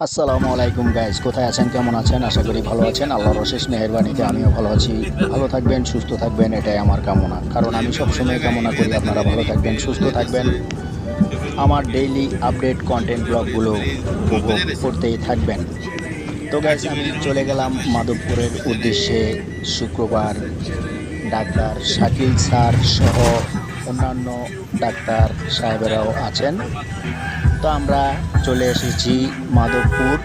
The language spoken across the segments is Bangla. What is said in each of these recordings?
আসসালামু আলাইকুম গাইজ কোথায় আছেন? কেমন আছেন? আশা করি ভালো আছেন। আল্লাহর অশেষ মেহরবানিতে আমিও ভালো আছি। ভালো থাকবেন, সুস্থ থাকবেন, এটাই আমার কামনা। কারণ আমি সবসময় কামনা করি আপনারা ভালো থাকবেন, সুস্থ থাকবেন। আমার ডেইলি আপডেট কন্টেন্ট ব্লগগুলো উপভোগ করতেই থাকবেন। তো গাইজ আমি চলে গেলাম মাধবপুরের উদ্দেশ্যে। শুক্রবার ডাক্তার শাকিল স্যার সহ অন্যান্য ডাক্তার সাহেবেরাও আছেন। তো আমরা চলে এসেছি মাধবপুর।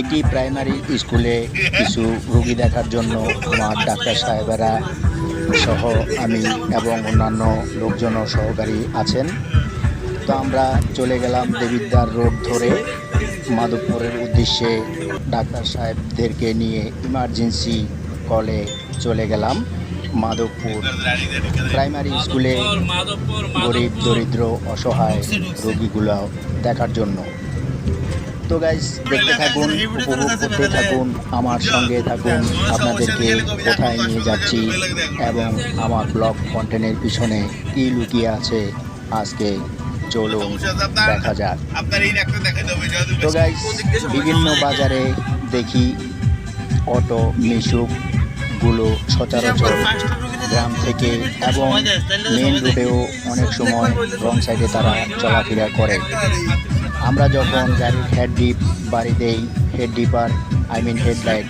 একটি প্রাইমারি স্কুলে কিছু রোগী দেখার জন্য আমার ডাক্তার সাহেবেরা সহ আমি এবং অন্যান্য লোকজনও সহকারী আছেন। তো আমরা চলে গেলাম দেবিদ্বার রোড ধরে। মাধবপুরের উদ্দেশ্যে ডাক্তার সাহেবদেরকে নিয়ে ইমার্জেন্সি কলে চলে গেলাম। মাধবপুর প্রাইমারি স্কুলে গরিব, দরিদ্র, অসহায় রোগীগুলো দেখার জন্য। তো গাইজ দেখতে থাকুন, উপভোগ করতে থাকুন, আমার সঙ্গে থাকুন, আপনাদেরকে কোথায় নিয়ে যাচ্ছি এবং আমার ব্লগ কন্টেন্টের পিছনে কী লুকিয়ে আছে, আজকে চলুন দেখা যাক। তো গাইজ বিভিন্ন বাজারে দেখি, অটো মিশুকগুলো সচরাচর গ্রাম থেকে এবং মেন রোডেও অনেক সময় রং সাইডে তারা চলাফেরা করে। আমরা যখন গাড়ির হেড ডিপ বাড়ি দেই head dipper I mean headlight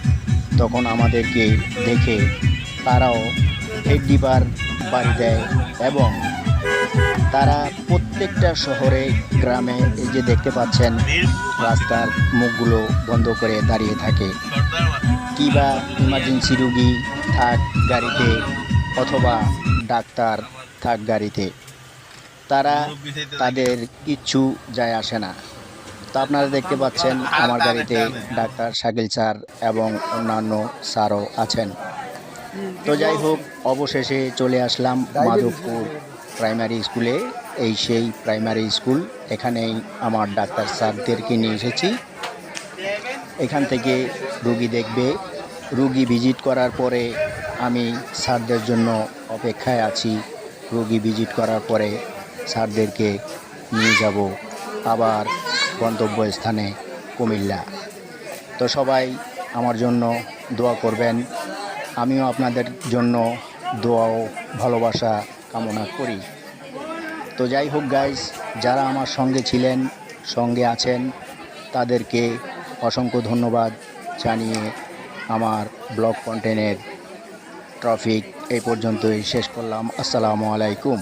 তখন আমাদেরকে দেখে তারাও হেড ডিপার বাড়ি দেয় এবং তারা প্রত্যেকটা শহরে, গ্রামে এই যে দেখতে পাচ্ছেন, রাস্তার মুখগুলো বন্ধ করে দাঁড়িয়ে থাকে। কিবা ইমার্জেন্সি রুগী থাক গাড়িতে অথবা ডাক্তার থাক গাড়িতে, তারা তাদের কিচ্ছু যায় আসে না। তো আপনারা দেখতে পাচ্ছেন, আমার গাড়িতে ডাক্তার শাকিল স্যার এবং অন্যান্য স্যারও আছেন। তো যাই হোক, অবশেষে চলে আসলাম মাধবপুর প্রাইমারি স্কুলে। এই সেই প্রাইমারি স্কুল, এখানেই আমার ডাক্তার স্যারদেরকে নিয়ে এসেছি। এখান থেকে রুগী দেখবে রুগী ভিজিট করার পরে আমি স্যারদের জন্য অপেক্ষায় আছি। রুগী ভিজিট করার পরে স্যারদেরকে নিয়ে যাব আবার গন্তব্যস্থানে কুমিল্লা। তো সবাই আমার জন্য দোয়া করবেন। আমিও আপনাদের জন্য দোয়া ও ভালোবাসা কামনা করি। তো যাই হোক গাইজ যারা আমার সঙ্গে ছিলেন, সঙ্গে আছেন, তাদেরকে অসংখ্য ধন্যবাদ জানিয়ে আমার ব্লগ কন্টেনের ট্রাফিক এই পর্যন্তই শেষ করলাম। আসসালামু আলাইকুম।